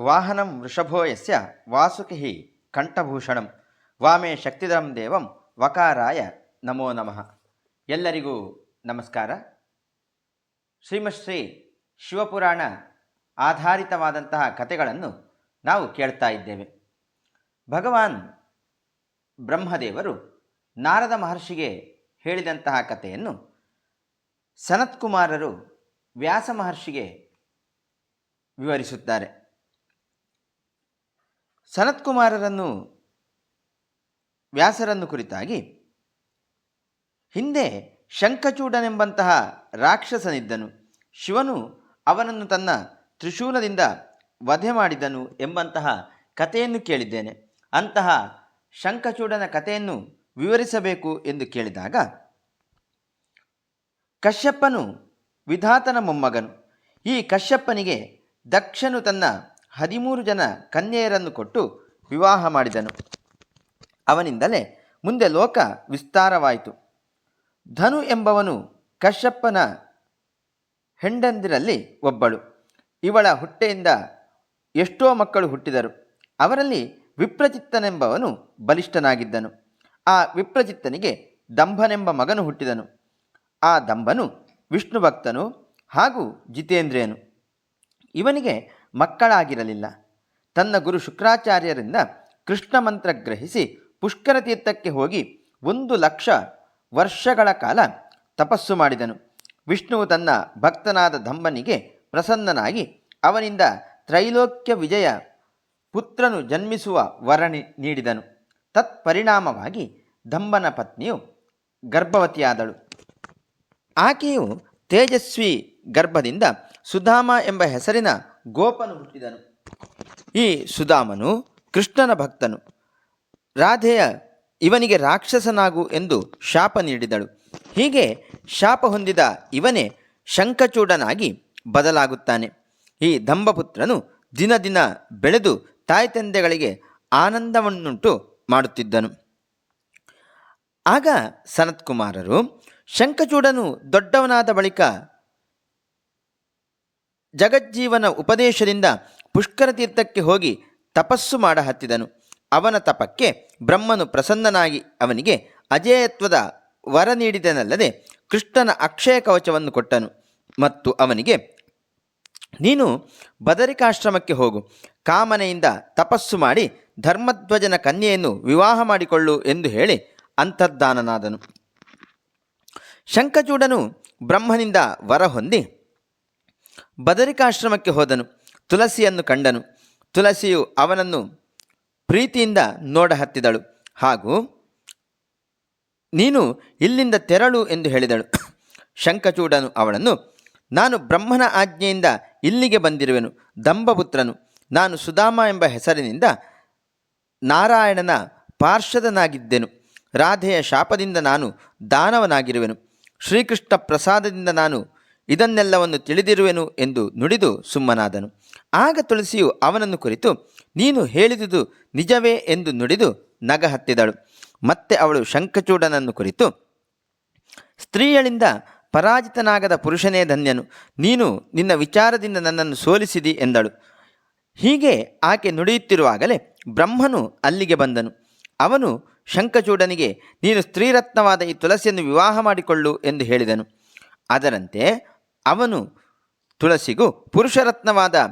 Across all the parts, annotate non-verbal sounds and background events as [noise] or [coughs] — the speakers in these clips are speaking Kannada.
ವಾಹನಂ ವೃಷಭೋ ಯಸ್ಯ ವಾಸುಕಿ ಕಂಠಭೂಷಣಂ ವಾಮೇ ಶಕ್ತಿಧರಂ ದೇವಂ ವಕಾರಾಯ ನಮೋ ನಮಃ. ಎಲ್ಲರಿಗೂ ನಮಸ್ಕಾರ. ಶ್ರೀಮಶ್ರೀ ಶಿವಪುರಾಣ ಆಧಾರಿತವಾದಂತಹ ಕಥೆಗಳನ್ನು ನಾವು ಕೇಳ್ತಾ ಇದ್ದೇವೆ. ಭಗವಾನ್ ಬ್ರಹ್ಮದೇವರು ನಾರದ ಮಹರ್ಷಿಗೆ ಹೇಳಿದಂತಹ ಕಥೆಯನ್ನು ಸನತ್ಕುಮಾರರು ವ್ಯಾಸ ಮಹರ್ಷಿಗೆ ವಿವರಿಸುತ್ತಾರೆ. ಸನತ್ಕುಮಾರರನ್ನು ವ್ಯಾಸರನ್ನು ಕುರಿತಾಗಿ ಹಿಂದೆ ಶಂಖಚೂಡನೆಂಬಂತಹ ರಾಕ್ಷಸನಿದ್ದನು. ಶಿವನು ಅವನನ್ನು ತನ್ನ ತ್ರಿಶೂಲದಿಂದ ವಧೆ ಮಾಡಿದನು ಎಂಬಂತಹ ಕಥೆಯನ್ನು ಕೇಳಿದ್ದೇನೆ. ಅಂತಹ ಶಂಖಚೂಡನ ಕಥೆಯನ್ನು ವಿವರಿಸಬೇಕು ಎಂದು ಕೇಳಿದಾಗ ಕಶ್ಯಪ್ಪನು ವಿಧಾತನ ಮೊಮ್ಮಗನು. ಈ ಕಶ್ಯಪ್ಪನಿಗೆ ದಕ್ಷನು ತನ್ನ ಹದಿಮೂರು ಜನ ಕನ್ಯೆಯರನ್ನು ಕೊಟ್ಟು ವಿವಾಹ ಮಾಡಿದನು. ಅವನಿಂದಲೇ ಮುಂದೆ ಲೋಕ ವಿಸ್ತಾರವಾಯಿತು. ಧನು ಎಂಬವನು ಕಶ್ಯಪ್ಪನ ಹೆಂಡಂದಿರಲ್ಲಿ ಒಬ್ಬಳು. ಇವಳ ಹುಟ್ಟೆಯಿಂದ ಎಷ್ಟೋ ಮಕ್ಕಳು ಹುಟ್ಟಿದರು. ಅವರಲ್ಲಿ ವಿಪ್ರಚಿತ್ತನೆಂಬವನು ಬಲಿಷ್ಠನಾಗಿದ್ದನು. ಆ ವಿಪ್ರಚಿತ್ತನಿಗೆ ದಂಭನೆಂಬ ಮಗನು ಹುಟ್ಟಿದನು. ಆ ದಂಭನು ವಿಷ್ಣು ಭಕ್ತನು ಹಾಗೂ ಜಿತೇಂದ್ರಿಯನು. ಇವನಿಗೆ ಮಕ್ಕಳಾಗಿರಲಿಲ್ಲ. ತನ್ನ ಗುರು ಶುಕ್ರಾಚಾರ್ಯರಿಂದ ಕೃಷ್ಣ ಮಂತ್ರ ಗ್ರಹಿಸಿ ಪುಷ್ಕರ ತೀರ್ಥಕ್ಕೆ ಹೋಗಿ ಒಂದು ಲಕ್ಷ ವರ್ಷಗಳ ಕಾಲ ತಪಸ್ಸು ಮಾಡಿದನು. ವಿಷ್ಣುವು ತನ್ನ ಭಕ್ತನಾದ ಧಮ್ಮನಿಗೆ ಪ್ರಸನ್ನನಾಗಿ ಅವನಿಂದ ತ್ರೈಲೋಕ್ಯ ವಿಜಯ ಪುತ್ರನು ಜನ್ಮಿಸುವ ವರ ನೀಡಿದನು. ತತ್ಪರಿಣಾಮವಾಗಿ ಧಂಬನ ಪತ್ನಿಯು ಗರ್ಭವತಿಯಾದಳು. ಆಕೆಯು ತೇಜಸ್ವಿ ಗರ್ಭದಿಂದ ಸುಧಾಮ ಎಂಬ ಹೆಸರಿನ ಗೋಪನು ಹುಟ್ಟಿದನು. ಈ ಸುಧಾಮನು ಕೃಷ್ಣನ ಭಕ್ತನು. ರಾಧೆಯ ಇವನಿಗೆ ರಾಕ್ಷಸನಾಗು ಎಂದು ಶಾಪ ನೀಡಿದಳು. ಹೀಗೆ ಶಾಪ ಹೊಂದಿದ ಇವನೇ ಶಂಖಚೂಡನಾಗಿ ಬದಲಾಗುತ್ತಾನೆ. ಈ ದಂಭಪುತ್ರನು ದಿನ ದಿನ ಬೆಳೆದು ತಾಯಿ ತಂದೆಗಳಿಗೆ ಆನಂದವನ್ನುಂಟು ಮಾಡುತ್ತಿದ್ದನು. ಆಗ ಸನತ್ಕುಮಾರರು ಶಂಖಚೂಡನು ದೊಡ್ಡವನಾದ ಬಳಿಕ ಜಗಜ್ಜೀವನ ಉಪದೇಶದಿಂದ ಪುಷ್ಕರ ತೀರ್ಥಕ್ಕೆ ಹೋಗಿ ತಪಸ್ಸು ಮಾಡ ಹತ್ತಿದನು. ಅವನ ತಪಕ್ಕೆ ಬ್ರಹ್ಮನು ಪ್ರಸನ್ನನಾಗಿ ಅವನಿಗೆ ಅಜೇಯತ್ವದ ವರ ನೀಡಿದನಲ್ಲದೆ ಕೃಷ್ಣನ ಅಕ್ಷಯ ಕವಚವನ್ನು ಕೊಟ್ಟನು. ಮತ್ತು ಅವನಿಗೆ, ನೀನು ಬದರಿಕಾಶ್ರಮಕ್ಕೆ ಹೋಗು. ಕಾಮನೆಯಿಂದ ತಪಸ್ಸು ಮಾಡಿ ಧರ್ಮಧ್ವಜನ ಕನ್ಯೆಯನ್ನು ವಿವಾಹ ಮಾಡಿಕೊಳ್ಳು ಎಂದು ಹೇಳಿ ಅಂತರ್ಧಾನನಾದನು ಶಂಖಚೂಡನು ಬ್ರಹ್ಮನಿಂದ ವರ ಹೊಂದಿ ಬದರಿಕಾಶ್ರಮಕ್ಕೆ ಹೋದನು. ತುಳಸಿಯನ್ನು ಕಂಡನು. ತುಳಸಿಯು ಅವನನ್ನು ಪ್ರೀತಿಯಿಂದ ನೋಡ ಹತ್ತಿದಳು ಹಾಗೂ ನೀನು ಇಲ್ಲಿಂದ ತೆರಳು ಎಂದು ಹೇಳಿದಳು. ಶಂಖಚೂಡನು ಅವಳನ್ನು, ನಾನು ಬ್ರಹ್ಮನ ಆಜ್ಞೆಯಿಂದ ಇಲ್ಲಿಗೆ ಬಂದಿರುವೆನು. ದಂಭಪುತ್ರನು ನಾನು ಸುಧಾಮ ಎಂಬ ಹೆಸರಿನಿಂದ ನಾರಾಯಣನ ಪಾರ್ಷದನಾಗಿದ್ದೆನು. ರಾಧೆಯ ಶಾಪದಿಂದ ನಾನು ದಾನವನಾಗಿರುವೆನು. ಶ್ರೀಕೃಷ್ಣ ಪ್ರಸಾದದಿಂದ ನಾನು ಇದನ್ನೆಲ್ಲವನ್ನು ತಿಳಿದಿರುವೆನು ಎಂದು ನುಡಿದು ಸುಮ್ಮನಾದನು. ಆಗ ತುಳಸಿಯು ಅವನನ್ನು ಕುರಿತು, ನೀನು ಹೇಳಿದುದು ನಿಜವೇ ಎಂದು ನುಡಿದು ನಗ ಹತ್ತಿದಳು ಮತ್ತೆ ಅವಳು ಶಂಖಚೂಡನನ್ನು ಕುರಿತು, ಸ್ತ್ರೀಯಳಿಂದ ಪರಾಜಿತನಾಗದ ಪುರುಷನೇ ಧನ್ಯನು, ನೀನು ನಿನ್ನ ವಿಚಾರದಿಂದ ನನ್ನನ್ನು ಸೋಲಿಸಿದಿ ಎಂದಳು. ಹೀಗೆ ಆಕೆ ನುಡಿಯುತ್ತಿರುವಾಗಲೇ ಬ್ರಹ್ಮನು ಅಲ್ಲಿಗೆ ಬಂದನು. ಅವನು ಶಂಖಚೂಡನಿಗೆ, ನೀನು ಸ್ತ್ರೀರತ್ನವಾದ ಈ ತುಳಸಿಯನ್ನು ವಿವಾಹ ಮಾಡಿಕೊಳ್ಳು ಎಂದು ಹೇಳಿದನು. ಅದರಂತೆ ಅವನು ತುಳಸಿಗೂ ಪುರುಷರತ್ನವಾದ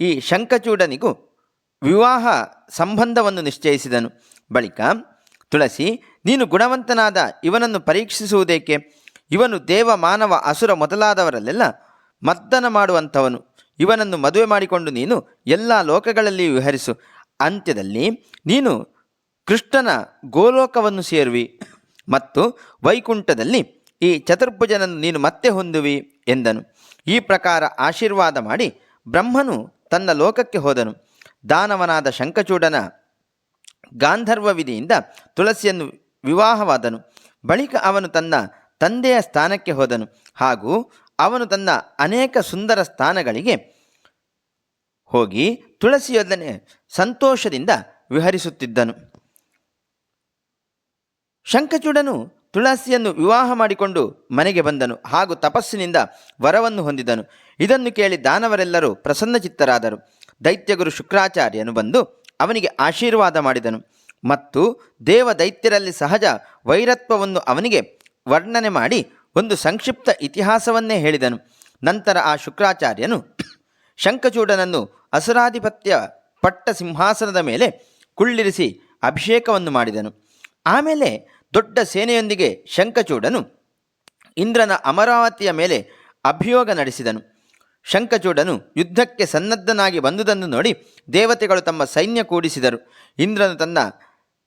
ಈ ಶಂಖಚೂಡನಿಗೂ ವಿವಾಹ ಸಂಬಂಧವನ್ನು ನಿಶ್ಚಯಿಸಿದನು. ಬಳಿಕ ತುಳಸಿ, ನೀನು ಗುಣವಂತನಾದ ಇವನನ್ನು ಪರೀಕ್ಷಿಸುವುದೇಕೆ? ಇವನು ದೇವ ಮಾನವ ಅಸುರ ಮೊದಲಾದವರಲ್ಲೆಲ್ಲ ಮದ್ದನ ಮಾಡುವಂಥವನು. ಇವನನ್ನು ಮದುವೆ ಮಾಡಿಕೊಂಡು ನೀನು ಎಲ್ಲ ಲೋಕಗಳಲ್ಲಿ ವಿಹರಿಸು. ಅಂತ್ಯದಲ್ಲಿ ನೀನು ಕೃಷ್ಣನ ಗೋಲೋಕವನ್ನು ಸೇರುವಿ. ಮತ್ತು ವೈಕುಂಠದಲ್ಲಿ ಈ ಚತುರ್ಭುಜನನ್ನು ನೀನು ಮತ್ತೆ ಹೊಂದುವಿ ಎಂದನು. ಈ ಪ್ರಕಾರ ಆಶೀರ್ವಾದ ಮಾಡಿ ಬ್ರಹ್ಮನು ತನ್ನ ಲೋಕಕ್ಕೆ ಹೋದನು. ದಾನವನಾದ ಶಂಕಚೂಡನ ಗಾಂಧರ್ವ ವಿಧಿಯಿಂದ ತುಳಸಿಯನ್ನು ವಿವಾಹವಾದನು. ಬಳಿಕ ಅವನು ತನ್ನ ತಂದೆಯ ಸ್ಥಾನಕ್ಕೆ ಹೋದನು. ಹಾಗೂ ಅವನು ತನ್ನ ಅನೇಕ ಸುಂದರ ಸ್ಥಾನಗಳಿಗೆ ಹೋಗಿ ತುಳಸಿಯೊಡನೆ ಸಂತೋಷದಿಂದ ವಿಹರಿಸುತ್ತಿದ್ದನು. ಶಂಖಚೂಡನು ತುಳಸಿಯನ್ನು ವಿವಾಹ ಮಾಡಿಕೊಂಡು ಮನೆಗೆ ಬಂದನು ಹಾಗೂ ತಪಸ್ಸಿನಿಂದ ವರವನ್ನು ಹೊಂದಿದನು. ಇದನ್ನು ಕೇಳಿ ದಾನವರೆಲ್ಲರೂ ಪ್ರಸನ್ನಚಿತ್ತರಾದರು. ದೈತ್ಯಗುರು ಶುಕ್ರಾಚಾರ್ಯನು ಬಂದು ಅವನಿಗೆ ಆಶೀರ್ವಾದ ಮಾಡಿದನು ಮತ್ತು ದೇವ ದೈತ್ಯರಲ್ಲಿ ಸಹಜ ವೈರತ್ವವನ್ನು ಅವನಿಗೆ ವರ್ಣನೆ ಮಾಡಿ ಒಂದು ಸಂಕ್ಷಿಪ್ತ ಇತಿಹಾಸವನ್ನೇ ಹೇಳಿದನು. ನಂತರ ಆ ಶುಕ್ರಾಚಾರ್ಯನು ಶಂಕಚೂಡನನ್ನು ಅಸುರಾಧಿಪತ್ಯ ಪಟ್ಟ ಸಿಂಹಾಸನದ ಮೇಲೆ ಕುಳ್ಳಿರಿಸಿ ಅಭಿಷೇಕವನ್ನು ಮಾಡಿದನು. ಆಮೇಲೆ ದೊಡ್ಡ ಸೇನೆಯೊಂದಿಗೆ ಶಂಕಚೂಡನು ಇಂದ್ರನ ಅಮರಾವತಿಯ ಮೇಲೆ ಅಭಿಯೋಗ ನಡೆಸಿದನು. ಶಂಕಚೂಡನು ಯುದ್ಧಕ್ಕೆ ಸನ್ನದ್ಧನಾಗಿ ಬಂದುದನ್ನು ನೋಡಿ ದೇವತೆಗಳು ತಮ್ಮ ಸೈನ್ಯ ಕೂಡಿಸಿದರು. ಇಂದ್ರನು ತನ್ನ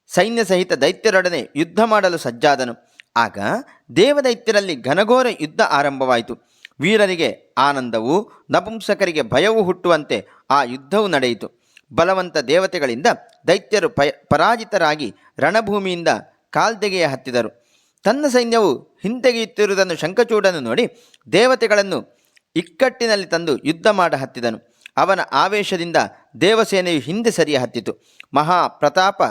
ಸೈನ್ಯ ಸಹಿತ ದೈತ್ಯರೊಡನೆ ಯುದ್ಧ ಮಾಡಲು ಸಜ್ಜಾದನು. ಆಗ ದೇವದೈತ್ಯರಲ್ಲಿ ಘನಘೋರ ಯುದ್ಧ ಆರಂಭವಾಯಿತು. ವೀರರಿಗೆ ಆನಂದವು ನಪುಂಸಕರಿಗೆ ಭಯವೂ ಹುಟ್ಟುವಂತೆ ಆ ಯುದ್ಧವು ನಡೆಯಿತು. ಬಲವಂತ ದೇವತೆಗಳಿಂದ ದೈತ್ಯರು ಪರಾಜಿತರಾಗಿ ರಣಭೂಮಿಯಿಂದ ಕಾಲ್ದೆಗೆಯ ಹತ್ತಿದರು. ತನ್ನ ಸೈನ್ಯವು ಹಿಂತೆಗೆಯುತ್ತಿರುವುದನ್ನು ಶಂಖಚೂಡನು ನೋಡಿ ದೇವತೆಗಳನ್ನು ಇಕ್ಕಟ್ಟಿನಲ್ಲಿ ತಂದು ಯುದ್ಧ ಮಾಡ ಹತ್ತಿದನು. ಅವನ ಆವೇಶದಿಂದ ದೇವಸೇನೆಯು ಹಿಂದೆ ಸರಿಯ ಹತ್ತಿತು. ಮಹಾ ಪ್ರತಾಪ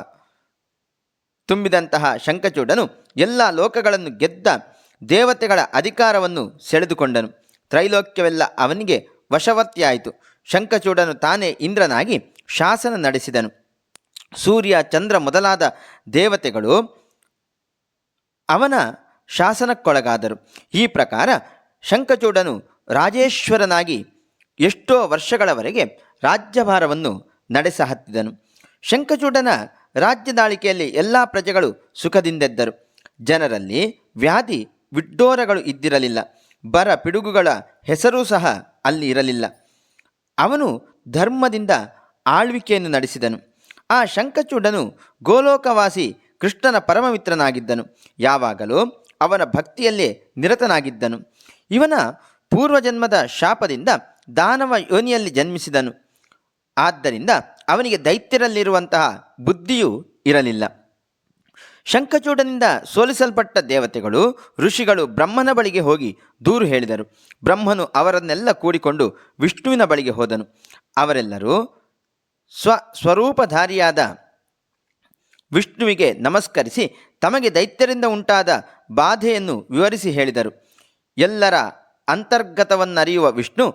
ತುಂಬಿದಂತಹ ಶಂಖಚೂಡನು ಎಲ್ಲ ಲೋಕಗಳನ್ನು ಗೆದ್ದ ದೇವತೆಗಳ ಅಧಿಕಾರವನ್ನು ಸೆಳೆದುಕೊಂಡನು. ತ್ರೈಲೋಕ್ಯವೆಲ್ಲ ಅವನಿಗೆ ವಶವರ್ತಿಯಾಯಿತು. ಶಂಖಚೂಡನು ತಾನೇ ಇಂದ್ರನಾಗಿ ಶಾಸನ ನಡೆಸಿದನು. ಸೂರ್ಯ, ಚಂದ್ರ ಮೊದಲಾದ ದೇವತೆಗಳು ಅವನ ಶಾಸನಕ್ಕೊಳಗಾದರು. ಈ ಪ್ರಕಾರ ಶಂಕಚೂಡನು ರಾಜೇಶ್ವರನಾಗಿ ಎಷ್ಟೋ ವರ್ಷಗಳವರೆಗೆ ರಾಜ್ಯಭಾರವನ್ನು ನಡೆಸಹತ್ತಿದನು. ಶಂಕಚೂಡನ ರಾಜ್ಯದಾಳಿಕೆಯಲ್ಲಿ ಎಲ್ಲ ಪ್ರಜೆಗಳು ಸುಖದಿಂದೆದ್ದರು. ಜನರಲ್ಲಿ ವ್ಯಾಧಿ, ವಿಡ್ಡೋರಗಳು ಇದ್ದಿರಲಿಲ್ಲ. ಬರ ಪಿಡುಗುಗಳ ಹೆಸರೂ ಸಹ ಅಲ್ಲಿ ಇರಲಿಲ್ಲ. ಅವನು ಧರ್ಮದಿಂದ ಆಳ್ವಿಕೆಯನ್ನು ನಡೆಸಿದನು. ಆ ಶಂಕಚೂಡನು ಗೋಲೋಕವಾಸಿ ಕೃಷ್ಣನ ಪರಮಮಿತ್ರನಾಗಿದ್ದನು. ಯಾವಾಗಲೂ ಅವನ ಭಕ್ತಿಯಲ್ಲೇ ನಿರತನಾಗಿದ್ದನು. ಇವನ ಪೂರ್ವಜನ್ಮದ ಶಾಪದಿಂದ ದಾನವ ಯೋನಿಯಲ್ಲಿ ಜನ್ಮಿಸಿದನು. ಆದ್ದರಿಂದ ಅವನಿಗೆ ದೈತ್ಯರಲ್ಲಿರುವಂತಹ ಬುದ್ಧಿಯೂ ಇರಲಿಲ್ಲ. ಶಂಖಚೂಡನಿಂದ ಸೋಲಿಸಲ್ಪಟ್ಟ ದೇವತೆಗಳು, ಋಷಿಗಳು ಬ್ರಹ್ಮನ ಬಳಿಗೆ ಹೋಗಿ ದೂರು ಹೇಳಿದರು. ಬ್ರಹ್ಮನು ಅವರನ್ನೆಲ್ಲ ಕೂಡಿಕೊಂಡು ವಿಷ್ಣುವಿನ ಬಳಿಗೆ ಹೋದನು. ಅವರೆಲ್ಲರೂ ಸ್ವ ಸ್ವರೂಪಧಾರಿಯಾದ ವಿಷ್ಣುವಿಗೆ ನಮಸ್ಕರಿಸಿ ತಮಗೆ ದೈತ್ಯರಿಂದ ಉಂಟಾದ ಬಾಧೆಯನ್ನು ವಿವರಿಸಿ ಹೇಳಿದರು. ಎಲ್ಲರ ಅಂತರ್ಗತವನ್ನರಿಯುವ ವಿಷ್ಣು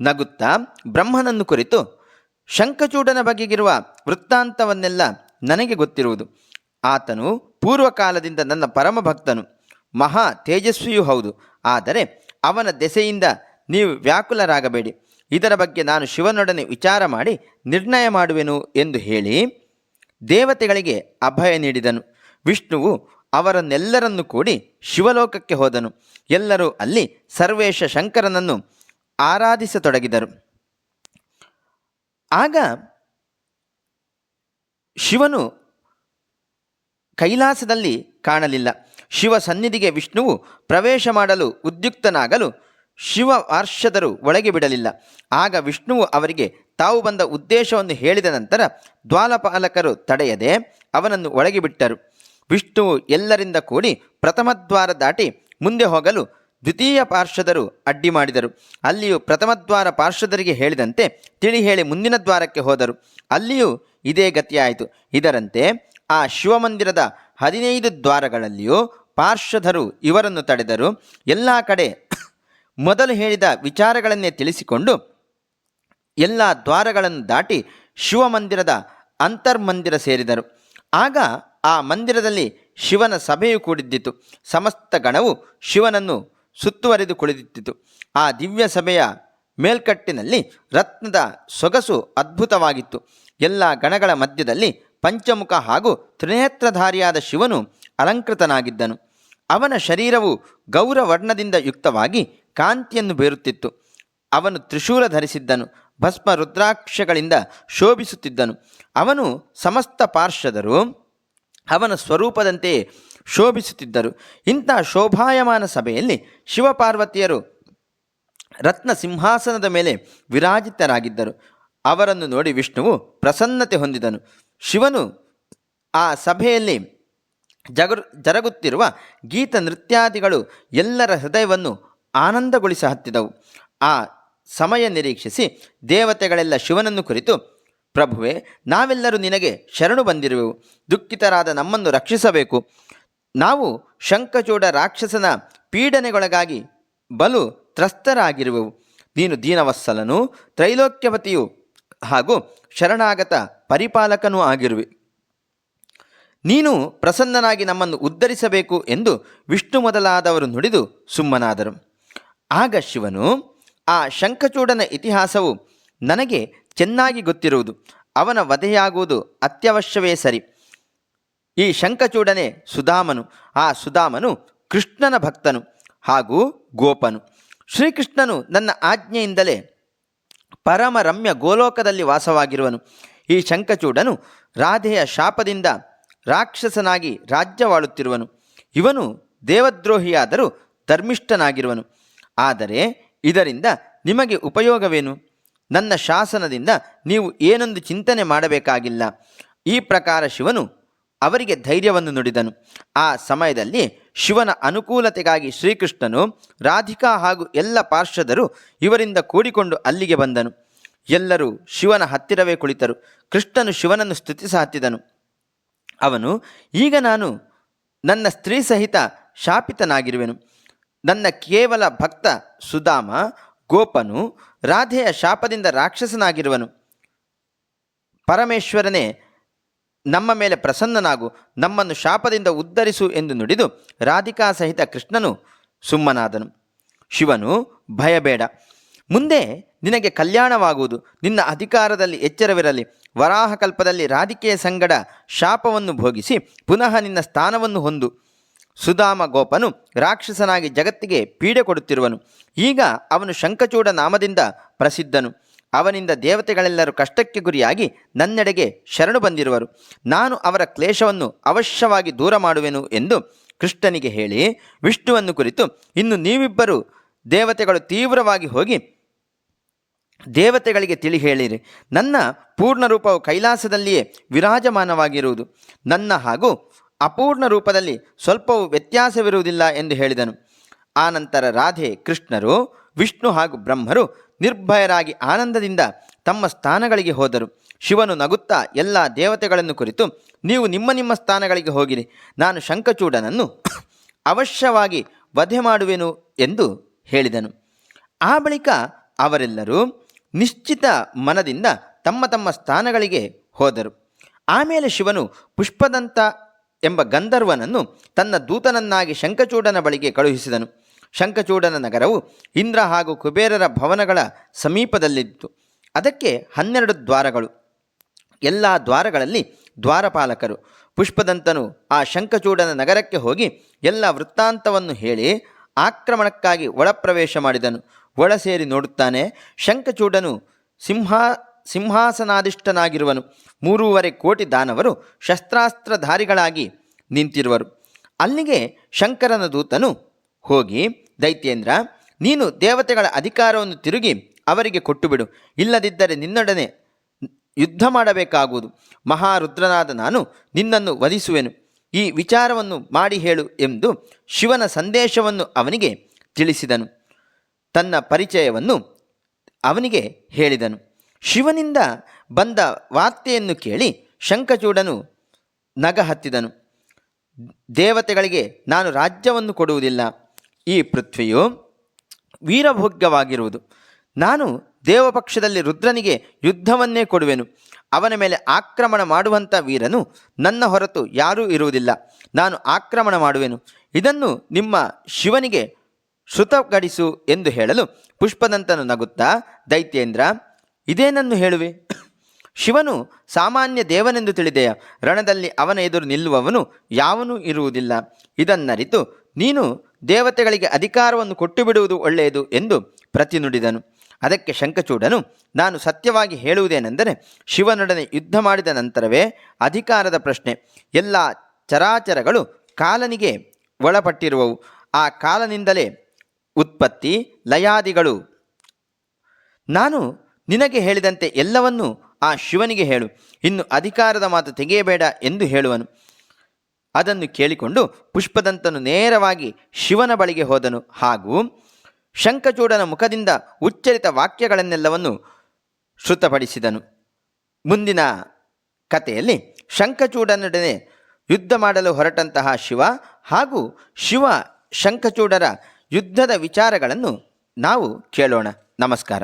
ನಗುತ್ತಾ ಬ್ರಹ್ಮನನ್ನು ಕುರಿತು ಶಂಖಚೂಡನ ಬಗೆಗಿರುವ ವೃತ್ತಾಂತವನ್ನೆಲ್ಲ ನನಗೆ ಗೊತ್ತಿರುವುದು. ಆತನು ಪೂರ್ವಕಾಲದಿಂದ ನನ್ನ ಪರಮ ಭಕ್ತನು ಮಹಾ ತೇಜಸ್ವಿಯೂ ಹೌದು. ಆದರೆ ಅವನ ದೆಸೆಯಿಂದ ನೀವು ವ್ಯಾಕುಲರಾಗಬೇಡಿ. ಇದರ ಬಗ್ಗೆ ನಾನು ಶಿವನೊಡನೆ ವಿಚಾರ ಮಾಡಿ ನಿರ್ಣಯ ಮಾಡುವೆನು ಎಂದು ಹೇಳಿ ದೇವತೆಗಳಿಗೆ ಅಭಯ ನೀಡಿದನು. ವಿಷ್ಣುವು ಅವರನ್ನೆಲ್ಲರನ್ನು ಕೂಡಿ ಶಿವಲೋಕಕ್ಕೆ ಹೋದನು. ಎಲ್ಲರೂ ಅಲ್ಲಿ ಸರ್ವೇಶ ಶಂಕರನನ್ನು ಆರಾಧಿಸತೊಡಗಿದರು. ಆಗ ಶಿವನು ಕೈಲಾಸದಲ್ಲಿ ಕಾಣಲಿಲ್ಲ. ಶಿವ ಸನ್ನಿಧಿಗೆ ವಿಷ್ಣುವು ಪ್ರವೇಶ ಮಾಡಲು ಉದ್ಯುಕ್ತನಾಗಲು ಶಿವ ವಾರ್ಷದರು ಒಳಗೆ ಬಿಡಲಿಲ್ಲ. ಆಗ ವಿಷ್ಣುವು ಅವರಿಗೆ ತಾವು ಬಂದ ಉದ್ದೇಶವನ್ನು ಹೇಳಿದ ನಂತರ ದ್ವಾಲಪಾಲಕರು ತಡೆಯದೆ ಅವನನ್ನು ಒಳಗೆ ಬಿಟ್ಟರು. ವಿಷ್ಣುವು ಎಲ್ಲರಿಂದ ಕೂಡಿ ಪ್ರಥಮ ದ್ವಾರ ದಾಟಿ ಮುಂದೆ ಹೋಗಲು ದ್ವಿತೀಯ ಪಾರ್ಷದರು ಅಡ್ಡಿ ಮಾಡಿದರು. ಅಲ್ಲಿಯೂ ಪ್ರಥಮ ದ್ವಾರ ಪಾರ್ಷದರಿಗೆ ಹೇಳಿದಂತೆ ತಿಳಿ ಹೇಳಿ ಮುಂದಿನ ದ್ವಾರಕ್ಕೆ ಹೋದರು. ಅಲ್ಲಿಯೂ ಇದೇ ಗತಿಯಾಯಿತು. ಇದರಂತೆ ಆ ಶಿವಮಂದಿರದ ಹದಿನೈದು ದ್ವಾರಗಳಲ್ಲಿಯೂ ಪಾರ್ಷದರು ಇವರನ್ನು ತಡೆದರು. ಎಲ್ಲ ಕಡೆ [coughs] ಮೊದಲು ಹೇಳಿದ ವಿಚಾರಗಳನ್ನೇ ತಿಳಿಸಿಕೊಂಡು ಎಲ್ಲ ದ್ವಾರಗಳನ್ನು ದಾಟಿ ಶಿವಮಂದಿರದ ಅಂತರ್ಮಂದಿರ ಸೇರಿದರು. ಆಗ ಆ ಮಂದಿರದಲ್ಲಿ ಶಿವನ ಸಭೆಯು ಕೂಡಿದ್ದಿತು. ಸಮಸ್ತ ಗಣವು ಶಿವನನ್ನು ಸುತ್ತುವರಿದು ಕುಳಿದಿತ್ತು ಆ ದಿವ್ಯ ಸಭೆಯ ಮೇಲ್ಕಟ್ಟಿನಲ್ಲಿ ರತ್ನದ ಸೊಗಸು ಅದ್ಭುತವಾಗಿತ್ತು. ಎಲ್ಲ ಗಣಗಳ ಮಧ್ಯದಲ್ಲಿ ಪಂಚಮುಖ ಹಾಗೂ ತ್ರಿನೇತ್ರಧಾರಿಯಾದ ಶಿವನು ಅಲಂಕೃತನಾಗಿದ್ದನು. ಅವನ ಶರೀರವು ಗೌರವರ್ಣದಿಂದ ಯುಕ್ತವಾಗಿ ಕಾಂತಿಯನ್ನು ಬೀರುತ್ತಿತ್ತು. ಅವನು ತ್ರಿಶೂಲ ಧರಿಸಿದ್ದನು. ಭಸ್ಮ ರುದ್ರಾಕ್ಷಗಳಿಂದ ಶೋಭಿಸುತ್ತಿದ್ದನು. ಅವನು ಸಮಸ್ತ ಪಾರ್ಷದರು ಅವನ ಸ್ವರೂಪದಂತೆ ಶೋಭಿಸುತ್ತಿದ್ದರು. ಇಂಥ ಶೋಭಾಯಮಾನ ಸಭೆಯಲ್ಲಿ ಶಿವಪಾರ್ವತಿಯರು ರತ್ನ ಸಿಂಹಾಸನದ ಮೇಲೆ ವಿರಾಜಿತರಾಗಿದ್ದರು. ಅವರನ್ನು ನೋಡಿ ವಿಷ್ಣುವು ಪ್ರಸನ್ನತೆ ಹೊಂದಿದನು. ಶಿವನು ಆ ಸಭೆಯಲ್ಲಿ ಜಗರು ಜರಗುತ್ತಿರುವ ಗೀತ ನೃತ್ಯಾದಿಗಳು ಎಲ್ಲರ ಹೃದಯವನ್ನು ಆನಂದಗೊಳಿಸ ಹತ್ತಿದವು. ಆ ಸಮಯ ನಿರೀಕ್ಷಿಸಿ ದೇವತೆಗಳೆಲ್ಲ ಶಿವನನ್ನು ಕುರಿತು, ಪ್ರಭುವೆ, ನಾವೆಲ್ಲರೂ ನಿನಗೆ ಶರಣು ಬಂದಿರುವೆವು. ದುಃಖಿತರಾದ ನಮ್ಮನ್ನು ರಕ್ಷಿಸಬೇಕು. ನಾವು ಶಂಖಚೂಡ ರಾಕ್ಷಸನ ಪೀಡನೆಗೊಳಗಾಗಿ ಬಲು ತ್ರಸ್ತರಾಗಿರುವೆವು. ನೀನು ದೀನವತ್ಸಲನು ತ್ರೈಲೋಕ್ಯವತಿಯು ಹಾಗೂ ಶರಣಾಗತ ಪರಿಪಾಲಕನೂ ಆಗಿರುವೆ. ನೀನು ಪ್ರಸನ್ನನಾಗಿ ನಮ್ಮನ್ನು ಉದ್ಧರಿಸಬೇಕು ಎಂದು ವಿಷ್ಣು ಮೊದಲಾದವರು ನುಡಿದು ಸುಮ್ಮನಾದರು. ಆಗ ಶಿವನು ಆ ಶಂಖಚೂಡನ ಇತಿಹಾಸವು ನನಗೆ ಚೆನ್ನಾಗಿ ಗೊತ್ತಿರುವುದು. ಅವನ ವಧೆಯಾಗುವುದು ಅತ್ಯವಶ್ಯವೇ ಸರಿ. ಈ ಶಂಖಚೂಡನೆ ಸುಧಾಮನು. ಆ ಸುಧಾಮನು ಕೃಷ್ಣನ ಭಕ್ತನು ಹಾಗೂ ಗೋಪನು. ಶ್ರೀಕೃಷ್ಣನು ನನ್ನ ಆಜ್ಞೆಯಿಂದಲೇ ಪರಮ ರಮ್ಯ ಗೋಲೋಕದಲ್ಲಿ ವಾಸವಾಗಿರುವನು. ಈ ಶಂಖಚೂಡನು ರಾಧೆಯ ಶಾಪದಿಂದ ರಾಕ್ಷಸನಾಗಿ ರಾಜ್ಯವಾಳುತ್ತಿರುವನು. ಇವನು ದೇವದ್ರೋಹಿಯಾದರೂ ಧರ್ಮಿಷ್ಠನಾಗಿರುವನು. ಆದರೆ ಇದರಿಂದ ನಿಮಗೆ ಉಪಯೋಗವೇನು? ನನ್ನ ಶಾಸನದಿಂದ ನೀವು ಏನೊಂದು ಚಿಂತನೆ ಮಾಡಬೇಕಾಗಿಲ್ಲ. ಈ ಪ್ರಕಾರ ಶಿವನು ಅವರಿಗೆ ಧೈರ್ಯವನ್ನು ನುಡಿದನು. ಆ ಸಮಯದಲ್ಲಿ ಶಿವನ ಅನುಕೂಲತೆಗಾಗಿ ಶ್ರೀಕೃಷ್ಣನು ರಾಧಿಕಾ ಹಾಗೂ ಎಲ್ಲ ಪಾರ್ಷದರು ಇವರಿಂದ ಕೂಡಿಕೊಂಡು ಅಲ್ಲಿಗೆ ಬಂದನು. ಎಲ್ಲರೂ ಶಿವನ ಹತ್ತಿರವೇ ಕುಳಿತರು. ಕೃಷ್ಣನು ಶಿವನನ್ನು ಸ್ತುತಿಸ ಹತ್ತಿದನು. ಅವನು, ಈಗ ನಾನು ನನ್ನ ಸ್ತ್ರೀ ಸಹಿತ ಶಾಪಿತನಾಗಿರುವೆನು. ನನ್ನ ಕೇವಲ ಭಕ್ತ ಸುಧಾಮ, ಗೋಪನು, ರಾಧೆಯ ಶಾಪದಿಂದ ರಾಕ್ಷಸನಾಗಿರುವನು. ಪರಮೇಶ್ವರನೇ, ನಮ್ಮ ಮೇಲೆ ಪ್ರಸನ್ನನಾಗು, ನಮ್ಮನ್ನು ಶಾಪದಿಂದ ಉದ್ಧರಿಸು ಎಂದು ನುಡಿದು ರಾಧಿಕಾ ಸಹಿತ ಕೃಷ್ಣನು ಸುಮ್ಮನಾದನು. ಶಿವನು, ಭಯಬೇಡ. ಮುಂದೆ ನಿನಗೆ ಕಲ್ಯಾಣವಾಗುವುದು. ನಿನ್ನ ಅಧಿಕಾರದಲ್ಲಿ ಎಚ್ಚರವಿರಲಿ. ವರಾಹಕಲ್ಪದಲ್ಲಿ ರಾಧಿಕೆಯ ಸಂಗಡ ಶಾಪವನ್ನು ಭೋಗಿಸಿ, ಪುನಃ ನಿನ್ನ ಸ್ಥಾನವನ್ನು ಹೊಂದು. ಸುಧಾಮ ಗೋಪನು ರಾಕ್ಷಸನಾಗಿ ಜಗತ್ತಿಗೆ ಪೀಡೆ ಕೊಡುತ್ತಿರುವನು. ಈಗ ಅವನು ಶಂಖಚೂಡ ನಾಮದಿಂದ ಪ್ರಸಿದ್ಧನು. ಅವನಿಂದ ದೇವತೆಗಳೆಲ್ಲರೂ ಕಷ್ಟಕ್ಕೆ ಗುರಿಯಾಗಿ ನನ್ನೆಡೆಗೆ ಶರಣು ಬಂದಿರುವರು. ನಾನು ಅವರ ಕ್ಲೇಶವನ್ನು ಅವಶ್ಯವಾಗಿ ದೂರ ಮಾಡುವೆನು ಎಂದು ಕೃಷ್ಣನಿಗೆ ಹೇಳಿ ವಿಷ್ಣುವನ್ನು ಕುರಿತು ಇನ್ನು ನೀವಿಬ್ಬರು ದೇವತೆಗಳು ತೀವ್ರವಾಗಿ ಹೋಗಿ ದೇವತೆಗಳಿಗೆ ತಿಳಿ ಹೇಳಿರಿ. ನನ್ನ ಪೂರ್ಣ ರೂಪವು ಕೈಲಾಸದಲ್ಲಿಯೇ ವಿರಾಜಮಾನವಾಗಿರುವುದು. ನನ್ನ ಹಾಗೂ ಅಪೂರ್ಣ ರೂಪದಲ್ಲಿ ಸ್ವಲ್ಪವೂ ವ್ಯತ್ಯಾಸವಿರುವುದಿಲ್ಲ ಎಂದು ಹೇಳಿದನು. ಆನಂತರ ರಾಧೆ ಕೃಷ್ಣರು, ವಿಷ್ಣು ಹಾಗೂ ಬ್ರಹ್ಮರು ನಿರ್ಭಯರಾಗಿ ಆನಂದದಿಂದ ತಮ್ಮ ಸ್ಥಾನಗಳಿಗೆ ಹೋದರು. ಶಿವನು ನಗುತ್ತಾ, ಎಲ್ಲ ದೇವತೆಗಳನ್ನು ಕುರಿತು, ನೀವು ನಿಮ್ಮ ನಿಮ್ಮ ಸ್ಥಾನಗಳಿಗೆ ಹೋಗಿರಿ, ನಾನು ಶಂಖಚೂಡನನ್ನು ಅವಶ್ಯವಾಗಿ ವಧೆ ಮಾಡುವೆನು ಎಂದು ಹೇಳಿದನು. ಆ ಬಳಿಕ ಅವರೆಲ್ಲರೂ ನಿಶ್ಚಿತ ಮನದಿಂದ ತಮ್ಮ ತಮ್ಮ ಸ್ಥಾನಗಳಿಗೆ ಹೋದರು. ಆಮೇಲೆ ಶಿವನು ಪುಷ್ಪದಂತ ಎಂಬ ಗಂಧರ್ವನನ್ನು ತನ್ನ ದೂತನನ್ನಾಗಿ ಶಂಖಚೂಡನ ಬಳಿಗೆ ಕಳುಹಿಸಿದನು. ಶಂಖಚೂಡನ ನಗರವು ಇಂದ್ರ ಹಾಗೂ ಕುಬೇರರ ಭವನಗಳ ಸಮೀಪದಲ್ಲಿತ್ತು. ಅದಕ್ಕೆ ಹನ್ನೆರಡು ದ್ವಾರಗಳು. ಎಲ್ಲ ದ್ವಾರಗಳಲ್ಲಿ ದ್ವಾರಪಾಲಕರು. ಪುಷ್ಪದಂತನು ಆ ಶಂಖಚೂಡನ ನಗರಕ್ಕೆ ಹೋಗಿ ಎಲ್ಲ ವೃತ್ತಾಂತವನ್ನು ಹೇಳಿ ಆಕ್ರಮಣಕ್ಕಾಗಿ ಒಳಪ್ರವೇಶ ಮಾಡಿದನು. ಒಳ ಸೇರಿ ನೋಡುತ್ತಾನೆ, ಶಂಖಚೂಡನು ಸಿಂಹಾ, ಸಿಂಹಾಸನಾಧಿಷ್ಠನಾಗಿರುವನು. ಮೂರೂವರೆ ಕೋಟಿ ದಾನವರು ಶಸ್ತ್ರಾಸ್ತ್ರಧಾರಿಗಳಾಗಿ ನಿಂತಿರುವರು. ಅಲ್ಲಿಗೆ ಶಂಕರನ ದೂತನು ಹೋಗಿ, ದೈತ್ಯೇಂದ್ರ, ನೀನು ದೇವತೆಗಳ ಅಧಿಕಾರವನ್ನು ತಿರುಗಿ ಅವರಿಗೆ ಕೊಟ್ಟುಬಿಡು. ಇಲ್ಲದಿದ್ದರೆ ನಿನ್ನೊಡನೆ ಯುದ್ಧ ಮಾಡಬೇಕಾಗುವುದು. ಮಹಾರುದ್ರನಾದ ನಾನು ನಿನ್ನನ್ನು ವಧಿಸುವೆನು. ಈ ವಿಚಾರವನ್ನು ಮಾಡಿ ಹೇಳು ಎಂದು ಶಿವನ ಸಂದೇಶವನ್ನು ಅವನಿಗೆ ತಿಳಿಸಿದನು. ತನ್ನ ಪರಿಚಯವನ್ನು ಅವನಿಗೆ ಹೇಳಿದನು. ಶಿವನಿಂದ ಬಂದ ವಾರ್ತೆಯನ್ನು ಕೇಳಿ ಶಂಖಚೂಡನು ನಗ ಹತ್ತಿದನು. ದೇವತೆಗಳಿಗೆ ನಾನು ರಾಜ್ಯವನ್ನು ಕೊಡುವುದಿಲ್ಲ. ಈ ಪೃಥ್ವಿಯು ವೀರಭೋಗ್ಯವಾಗಿರುವುದು. ನಾನು ದೇವಪಕ್ಷದಲ್ಲಿ ರುದ್ರನಿಗೆ ಯುದ್ಧವನ್ನೇ ಕೊಡುವೆನು. ಅವನ ಮೇಲೆ ಆಕ್ರಮಣ ಮಾಡುವಂಥ ವೀರನು ನನ್ನ ಹೊರತು ಯಾರೂ ಇರುವುದಿಲ್ಲ. ನಾನು ಆಕ್ರಮಣ ಮಾಡುವೆನು. ಇದನ್ನು ನಿಮ್ಮ ಶಿವನಿಗೆ ಶ್ರುತಗಡಿಸು ಎಂದು ಹೇಳಲು ಪುಷ್ಪದಂತನು ನಗುತ್ತಾ, ದೈತ್ಯೇಂದ್ರ, ಇದೇನನ್ನು ಹೇಳುವೆ? ಶಿವನು ಸಾಮಾನ್ಯ ದೇವನೆಂದು ತಿಳಿದೆಯ. ರಣದಲ್ಲಿ ಅವನ ಎದುರು ನಿಲ್ಲುವವನು ಯಾವನೂ ಇರುವುದಿಲ್ಲ. ಇದನ್ನರಿತು ನೀನು ದೇವತೆಗಳಿಗೆ ಅಧಿಕಾರವನ್ನು ಕೊಟ್ಟು ಬಿಡುವುದು ಒಳ್ಳೆಯದು ಎಂದು ಪ್ರತಿನುಡಿದನು. ಅದಕ್ಕೆ ಶಂಕಚೂಡನು ನಾನು ಸತ್ಯವಾಗಿ ಹೇಳುವುದೇನೆಂದರೆ, ಶಿವನೊಡನೆ ಯುದ್ಧ ಮಾಡಿದ ನಂತರವೇ ಅಧಿಕಾರದ ಪ್ರಶ್ನೆ. ಎಲ್ಲ ಚರಾಚರಗಳು ಕಾಲನಿಗೆ ಒಳಪಟ್ಟಿರುವವು. ಆ ಕಾಲನಿಂದಲೇ ಉತ್ಪತ್ತಿ ಲಯಾದಿಗಳು. ನಾನು ನಿನಗೆ ಹೇಳಿದಂತೆ ಎಲ್ಲವನ್ನೂ ಆ ಶಿವನಿಗೆ ಹೇಳು. ಇನ್ನು ಅಧಿಕಾರದ ಮಾತು ತೆಗೆಯಬೇಡ ಎಂದು ಹೇಳುವನು. ಅದನ್ನು ಕೇಳಿಕೊಂಡು ಪುಷ್ಪದಂತನು ನೇರವಾಗಿ ಶಿವನ ಬಳಿಗೆ ಹೋದನು. ಹಾಗೂ ಶಂಖಚೂಡನ ಮುಖದಿಂದ ಉಚ್ಚರಿತ ವಾಕ್ಯಗಳನ್ನೆಲ್ಲವನ್ನು ಶ್ರುತಪಡಿಸಿದನು. ಮುಂದಿನ ಕಥೆಯಲ್ಲಿ ಶಂಖಚೂಡನೊಡನೆ ಯುದ್ಧ ಮಾಡಲು ಹೊರಟಂತಹ ಶಿವ ಹಾಗೂ ಶಿವ ಶಂಖಚೂಡರ ಯುದ್ಧದ ವಿಚಾರಗಳನ್ನು ನಾವು ಕೇಳೋಣ. ನಮಸ್ಕಾರ.